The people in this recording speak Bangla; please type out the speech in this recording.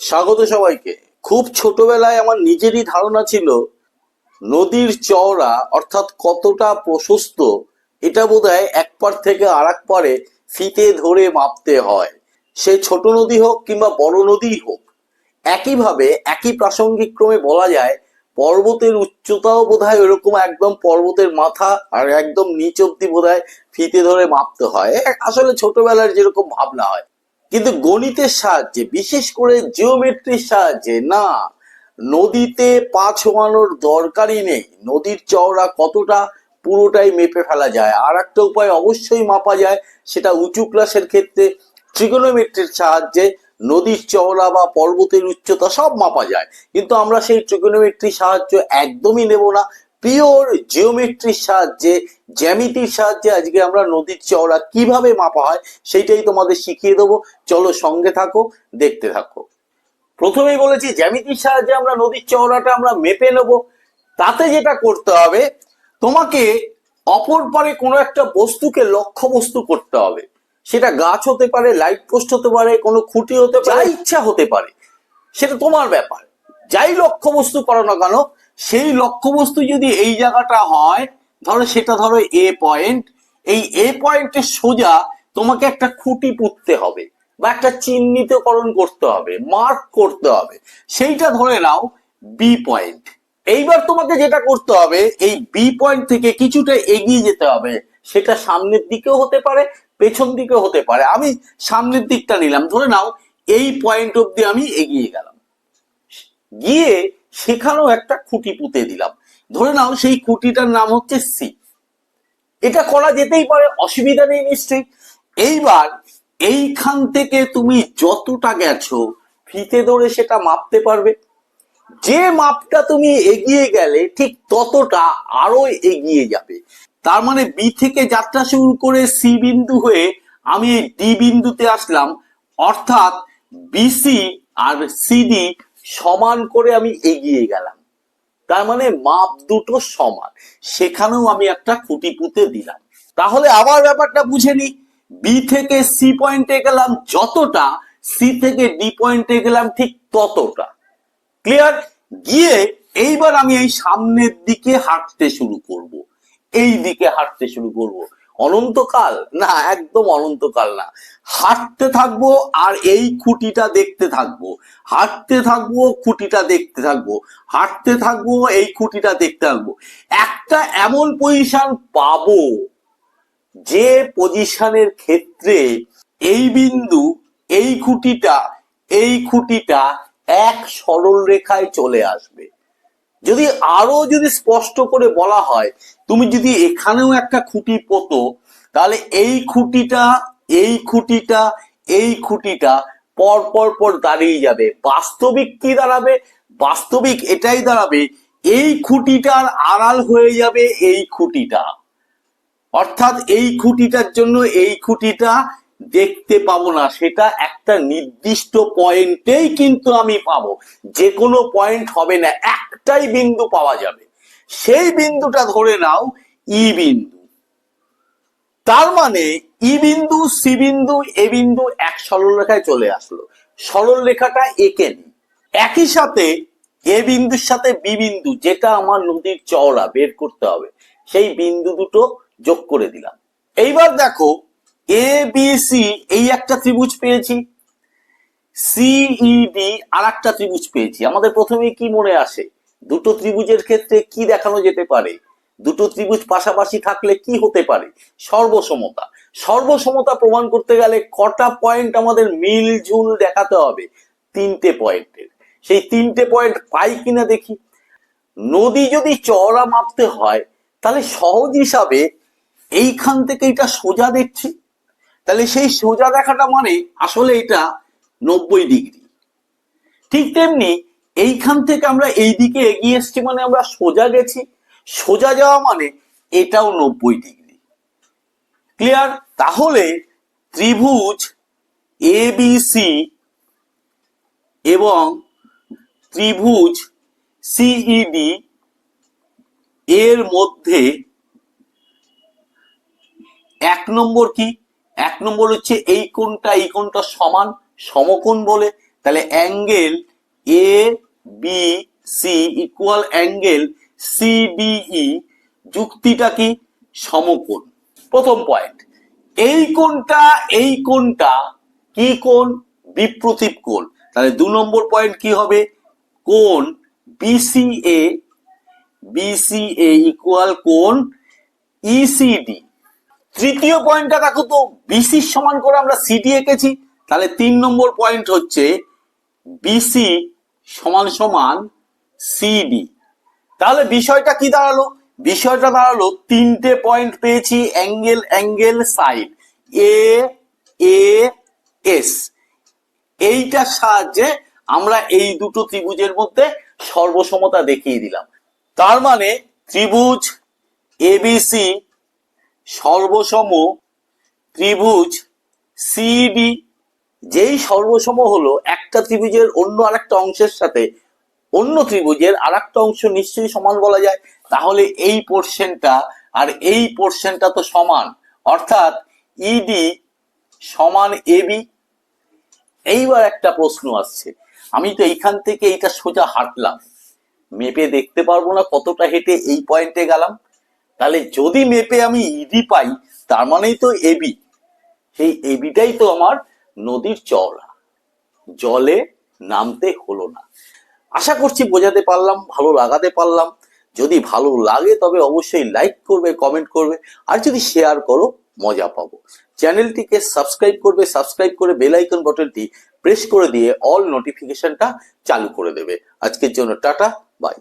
স্বাগত সবাইকে। খুব ছোটবেলায় আমার নিজেরই ধারণা ছিল, নদীর চওড়া অর্থাৎ কতটা প্রশস্ত, এটা বোধহয় এক পার থেকে আর এক পারে ফিতে ধরে মাপতে হয়। সে ছোট নদী হোক কিংবা বড় নদীই হোক, একইভাবে একই প্রাসঙ্গিক ক্রমে বলা যায়, পর্বতের উচ্চতাও বোধ হয় ওরকম একদম পর্বতের মাথা আর একদম নিচ অব্দি বোধহয় ফিতে ধরে মাপতে হয়। আসলে ছোটবেলার যেরকম ভাবনা হয়। কিন্তু গণিতের সাহায্যে, বিশেষ করে জিওমেট্রির সাহায্যে, না, নদীতে পা ছোঁয়ানোর দরকারই নেই। নদীর চওড়া কতটা পুরোটাই মেপে ফেলা যায়। আর একটা উপায় অবশ্যই মাপা যায়, সেটা উঁচু ক্লাসের ক্ষেত্রে ট্রিগোনোমেট্রির সাহায্যে নদীর চওড়া বা পর্বতের উচ্চতা সব মাপা যায়। কিন্তু আমরা সেই ট্রিগোনোমেট্রির সাহায্য একদমই নেব না। পিওর জিওমেট্রির সাহায্যে জ্যামিতির সাহায্যে আজকে আমরা নদীর চওড়া কীভাবে মাপা হয় সেইটাই তোমাদের শিখিয়ে দেবো। চলো সঙ্গে থাকো দেখতে থাকো। প্রথমেই বলেছি জ্যামিতির সাহায্যে আমরা নদীর চওড়াটা আমরা মেপে নেব। তাতে যেটা করতে হবে তোমাকে অপর পারে কোনো একটা বস্তুকে লক্ষ্য বস্তু করতে হবে। সেটা গাছ হতে পারে লাইট পোস্ট হতে পারে কোনো খুঁটি হতে পারে ইচ্ছা হতে পারে। সেটা তোমার ব্যাপার। যাই লক্ষ্য বস্তু করো না কেন সেই লক্ষ্য বস্তু যদি এই জায়গাটা হয়, ধরো সেটা ধরো এ পয়েন্ট এই এ পয়েন্টের সোজা তোমাকে একটা খুঁটি পুঁততে হবে বা একটা চিহ্নিতকরণ করতে হবে মার্ক করতে হবে। সেইটা ধরে নাও বি পয়েন্ট এইবার তোমাকে যেটা করতে হবে, এই বি পয়েন্ট থেকে কিছুটা এগিয়ে যেতে হবে। সেটা সামনের দিকেও হতে পারে, পেছন দিকেও হতে পারে। আমি সামনের দিকটা নিলাম। ধরে নাও, এই পয়েন্ট অব্দি আমি এগিয়ে গেলাম। গিয়ে সেখানেও একটা খুঁটি পুঁতে দিলাম। ধরে নাও সেই খুঁটিটার নাম হচ্ছে সি এটা করা যেতেই পারে, অসুবিধা নেই নিশ্চয়ই। এইবার এইখান থেকে তুমি যতটা গেছো, ফিতে ধরে সেটা মাপতে পারবে। যে মাপটা তুমি এগিয়ে গেলে ঠিক ততটা আরও এগিয়ে যাবে। তার মানে বি থেকে যাত্রা শুরু করে সি বিন্দু হয়ে আমি ডি বিন্দুতে আসলাম। অর্থাৎ বিসি আর সিডি সমান করে আমি এগিয়ে গেলাম। তার মানে মাপ দুটো সমান। সেখানেও আমি একটা খুঁটি পুঁতে দিলাম। তাহলে আবার ব্যাপারটা বুঝে নি বি থেকে সি পয়েন্টে গেলাম যতটা সি থেকে ডি পয়েন্টে গেলাম ঠিক ততটা। ক্লিয়ার গিয়ে এইবার আমি এই সামনের দিকে হাঁটতে শুরু করব। এই দিকে হাঁটতে শুরু করব। অনন্তকাল? না, একদম অনন্তকাল না। হাঁটতে থাকব আর এই খুঁটিটা দেখতে থাকব। হাঁটতে থাকব, খুঁটিটা দেখতে থাকব। হাঁটতে থাকব, এই খুঁটিটা দেখতে থাকব। একটা এমন পজিশন পাবো যে পজিশনের ক্ষেত্রে এই বিন্দু, এই খুঁটিটা এই খুঁটিটা এক সরল রেখায় চলে আসবে। যদি আরও যদি স্পষ্ট করে বলা হয়, তুমি যদি এখানেও একটা খুঁটি পোতো, তাহলে এই খুঁটিটা এই খুঁটিটা এই খুঁটিটা পর পর পর দাঁড়িয়ে যাবে। বাস্তবিক কি দাঁড়াবে? বাস্তবিক এটাই দাঁড়াবে, এই খুঁটিটার আড়াল হয়ে যাবে এই খুঁটিটা। অর্থাৎ এই খুঁটিটার জন্য এই খুঁটিটা দেখতে পাবো না, সেটা একটা নির্দিষ্ট পয়েন্টেই কিন্তু আমি পাবো। যে কোনো পয়েন্ট হবে না, একটাই বিন্দু পাওয়া যাবে। সেই বিন্দুটা ধরে নাও ই বিন্দু। তার মানে ই বিন্দু সি বিন্দু এ বিন্দু এক সরল রেখায় চলে আসলো। সরল রেখাটা এঁকে নি। একই সাথে এ বিন্দুর সাথে বি বিন্দু, যেটা আমার নদীর চওড়া, বের করতে হবে। সেই বিন্দু দুটো যোগ করে দিলাম। এইবার দেখো এ বি সি এই একটা ত্রিভুজ পেয়েছি। সিইডি আর একটা ত্রিভুজ পেয়েছি। আমাদের প্রথমে কি মনে আসে? দুটো ত্রিভুজের ক্ষেত্রে কি দেখানো যেতে পারে? দুটো ত্রিভুজ পাশাপাশি থাকলে কি হতে পারে? সর্বসমতা। সর্বসমতা প্রমাণ করতে গেলে কটা পয়েন্ট আমাদের মিলঝুল দেখাতে হবে? তিনটে পয়েন্টের সেই তিনটে পয়েন্ট পাই কিনা দেখি। নদী যদি চওড়া মাপতে হয়, তাহলে সহজ হিসাবে এইখান থেকে এটা সোজা দেখছি। তাহলে সেই সোজা দেখাটা মানে আসলে এটা নব্বই ডিগ্রি। ঠিক তেমনি এইখান থেকে আমরা এই দিকে এগিয়ে এসছি মানে আমরা সোজা গেছি। সোজা যাওয়া মানে এটাও নব্বই ডিগ্রি। ক্লিয়ার তাহলে ত্রিভুজ এ বি সি এবং ত্রিভুজ সিইডি এর মধ্যে এক নম্বর কি? এক নম্বর হচ্ছে এই কোণটা এই কোণটা সমান সমকোণ বলে। তাহলে angle A B C equal angle CDE যুক্তিটা কি? সমকোণ। প্রথম পয়েন্ট এই কোণটা এই কোণটা কি কোণ? বিপ্রতীপ কোণ। তাহলে দু নম্বর পয়েন্ট কি হবে? কোণ বিসিএ বিসিএ ইকুয়াল কোণ ইসিডি তৃতীয় পয়েন্টটা দেখো তো বিসির সমান করে আমরা সিডি এঁকেছি। তাহলে তিন নম্বর পয়েন্ট হচ্ছে বিসি সমান সমান সিডি তাহলে বিষয়টা কি দাঁড়াল? বিষয়টা দাঁড়াল তিনটে পয়েন্ট পেয়েছি angle angle side A A S এইটার সাহায্যে আমরা এই দুটো ত্রিভুজের মধ্যে সর্বসমতা দেখিয়ে দিলাম। তার মানে ত্রিভুজ এবিসি সর্বসম ত্রিভুজ সিডি যেই সর্বসম হলো একটা ত্রিভুজের অন্য আরেকটা অংশের সাথে, অন্য ত্রিভুজের আরেকটা অংশ নিশ্চয়ই সমান বলা যায়, তাহলে এই পোর্শনটা আর এই পোর্শনটা তো সমান। অর্থাৎ ইডি সমান এবি এইবার একটা প্রশ্ন আসছে। আমি তো এইখান থেকে এইটা সোজা হাঁটলাম। মেপে দেখতে পারব না কতটা হেঁটে এই পয়েন্টে গেলাম। তাহলে যদি মেপে আমি ইডি পাই, তার মানেই তো এবি সেই এবিটাই তো আমার নদীর চওড়া জলে নামতে হলো না। আশা করছি বোঝাতে পারলাম, ভালো লাগাতে পারলাম। যদি ভালো লাগে, তবে অবশ্যই লাইক করবে কমেন্ট করবে, আর যদি শেয়ার করো, মজা পাবো। চ্যানেলটিকে সাবস্ক্রাইব করবে সাবস্ক্রাইব করে বেল আইকন বাটনটি প্রেস করে দিয়ে অল নোটিফিকেশনটা চালু করে দেবে। আজকের জন্য টাটা বাই